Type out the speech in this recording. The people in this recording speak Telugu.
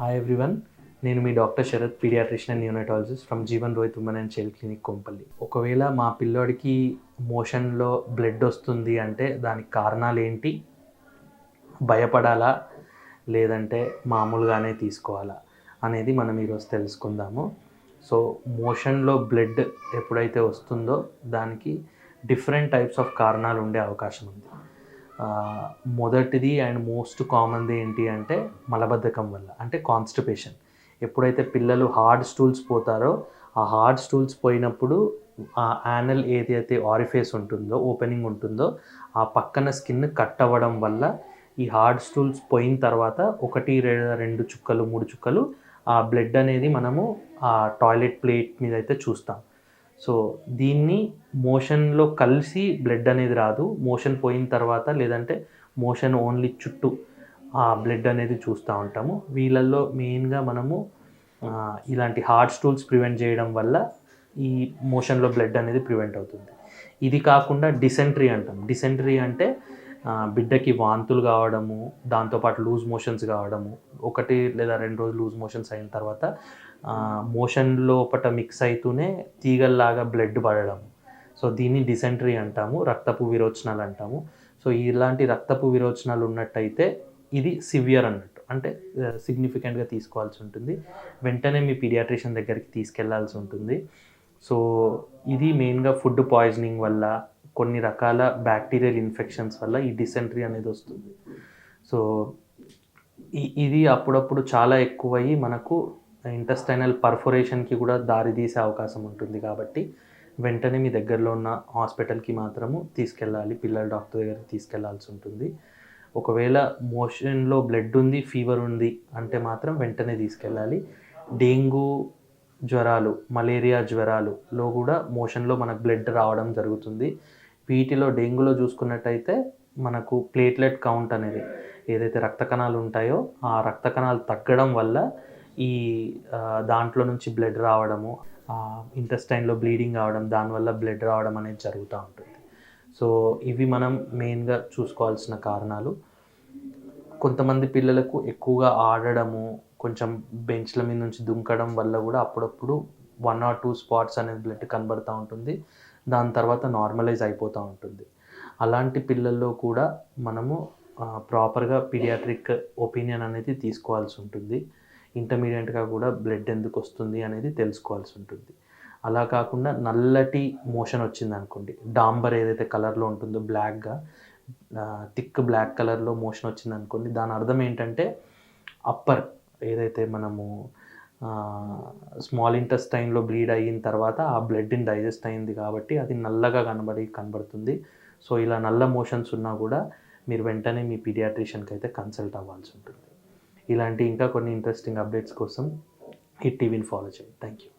హాయ్ ఎవ్రీవన్ నేను మీ doctor Sharath paediatrician and neonatologist from Jeevan Rohit women and child clinic Kompally ఒకవేళ మా పిల్లోడికి మోషన్లో బ్లడ్ వస్తుంది అంటే దానికి కారణాలు ఏంటి? భయపడాలా? లేదంటే మామూలుగానే తీసుకోవాలా? అనేది మనం ఈరోజు తెలుసుకుందాము. సో మోషన్లో బ్లడ్ ఎప్పుడైతే వస్తుందో దానికి డిఫరెంట్ టైప్స్ ఆఫ్ కారణాలు ఉండే అవకాశం ఉంది. మొదటిది అండ్ మోస్ట్ కామన్ది ఏంటి అంటే మలబద్ధకం వల్ల అంటే కాన్స్టిపేషన్ ఎప్పుడైతే పిల్లలు హార్డ్ స్టూల్స్ పోతారో ఆ హార్డ్ స్టూల్స్ పోయినప్పుడు ఆ యానల్ ఏదైతే ఆరిఫేస్ ఉంటుందో ఓపెనింగ్ ఉంటుందో ఆ పక్కన స్కిన్ కట్ అవ్వడం వల్ల ఈ హార్డ్ స్టూల్స్ పోయిన తర్వాత ఒకటి రెండు చుక్కలు మూడు చుక్కలు ఆ బ్లడ్ అనేది మనము ఆ టాయిలెట్ ప్లేట్ మీద అయితే చూస్తాం. సో దీన్ని మోషన్లో కలిసి బ్లడ్ అనేది రాదు. మోషన్ పోయిన తర్వాత లేదంటే మోషన్ ఓన్లీ చుట్టూ ఆ బ్లడ్ అనేది చూస్తూ ఉంటాము. వీళ్ళల్లో మెయిన్గా మనము ఇలాంటి హార్ట్ స్టూల్స్ ప్రివెంట్ చేయడం వల్ల ఈ మోషన్లో బ్లడ్ అనేది ప్రివెంట్ అవుతుంది. ఇది కాకుండా డిసెంట్రీ అంటాం. డిసెంట్రీ అంటే బిడ్డకి వాంతులు కావడము దాంతోపాటు లూజ్ మోషన్స్ కావడము ఒకటి లేదా రెండు రోజులు లూజ్ మోషన్స్ అయిన తర్వాత మోషన్ లోపట మిక్స్ అవుతూనే తీగల్లాగా బ్లడ్ పడడం సో దీన్ని డిసెంట్రీ అంటాము రక్తపు విరోచనాలు అంటాము. సో ఇలాంటి రక్తపు విరోచనాలు ఉన్నట్టయితే ఇది సివియర్ అన్నట్టు అంటే సిగ్నిఫికెంట్గా తీసుకోవాల్సి ఉంటుంది. వెంటనే మీ పీడియాట్రిషియన్ దగ్గరికి తీసుకెళ్ళాల్సి ఉంటుంది. సో ఇది మెయిన్గా ఫుడ్ పాయిజనింగ్ వల్ల కొన్ని రకాల బ్యాక్టీరియల్ ఇన్ఫెక్షన్స్ వల్ల ఈ డిసెంట్రీ అనేది వస్తుంది. సో ఇది అప్పుడప్పుడు చాలా ఎక్కువయ్యి మనకు ఇంటెస్టైనల్ పర్ఫొరేషన్కి కూడా దారి తీసే అవకాశం ఉంటుంది కాబట్టి వెంటనే మీ దగ్గరలో ఉన్న హాస్పిటల్కి మాత్రము తీసుకెళ్ళాలి. పిల్లల డాక్టర్ దగ్గరికి తీసుకెళ్ళాల్సి ఉంటుంది. ఒకవేళ మోషన్లో బ్లడ్ ఉంది ఫీవర్ ఉంది అంటే మాత్రం వెంటనే తీసుకెళ్ళాలి. డెంగ్యూ జ్వరాలు మలేరియా జ్వరాలులో కూడా మోషన్లో మనకు బ్లడ్ రావడం జరుగుతుంది. వీటిలో డెంగ్యూలో చూసుకున్నట్టయితే మనకు ప్లేట్లెట్ కౌంట్ అనేది ఏదైతే రక్త కణాలు ఉంటాయో ఆ రక్త కణాలు తగ్గడం వల్ల ఈ దాంట్లో నుంచి బ్లడ్ రావడము ఇంటెస్టైన్లో బ్లీడింగ్ అవడం దానివల్ల బ్లడ్ రావడం అనేది జరుగుతూ ఉంటుంది. సో ఇవి మనం మెయిన్గా చూసుకోవాల్సిన కారణాలు. కొంతమంది పిల్లలకు ఎక్కువగా ఆడడము కొంచెం బెంచ్ల మీద నుంచి దుంకడం వల్ల కూడా అప్పుడప్పుడు వన్ ఆర్ టూ స్పాట్స్ అనేది బ్లడ్ కనబడుతూ ఉంటుంది. దాని తర్వాత నార్మలైజ్ అయిపోతూ ఉంటుంది. అలాంటి పిల్లల్లో కూడా మనము ప్రాపర్గా పీడియాట్రిక్ ఒపీనియన్ అనేది తీసుకోవాల్సి ఉంటుంది. ఇంటర్మీడియట్గా కూడా బ్లడ్ ఎందుకు వస్తుంది అనేది తెలుసుకోవాల్సి ఉంటుంది. అలా కాకుండా నల్లటి మోషన్ వచ్చింది అనుకోండి డాంబర్ ఏదైతే కలర్లో ఉంటుందో బ్లాక్గా థిక్ బ్లాక్ కలర్లో మోషన్ వచ్చింది అనుకోండి దాని అర్థం ఏంటంటే అప్పర్ ఏదైతే మనము స్మాల్ ఇంటెస్టైన్లో బ్లీడ్ అయిన తర్వాత ఆ బ్లడ్ని డైజెస్ట్ అయింది కాబట్టి అది నల్లగా కనబడి కనబడుతుంది. సో ఇలా నల్ల మోషన్స్ ఉన్నా కూడా మీరు వెంటనే మీ పీడియాట్రిషియన్కి అయితే కన్సల్ట్ అవ్వాల్సి ఉంటుంది. ఇలాంటి ఇంకా కొన్ని ఇంట్రెస్టింగ్ అప్డేట్స్ కోసం ఈ టీవీని ఫాలో చేయండి. Thank you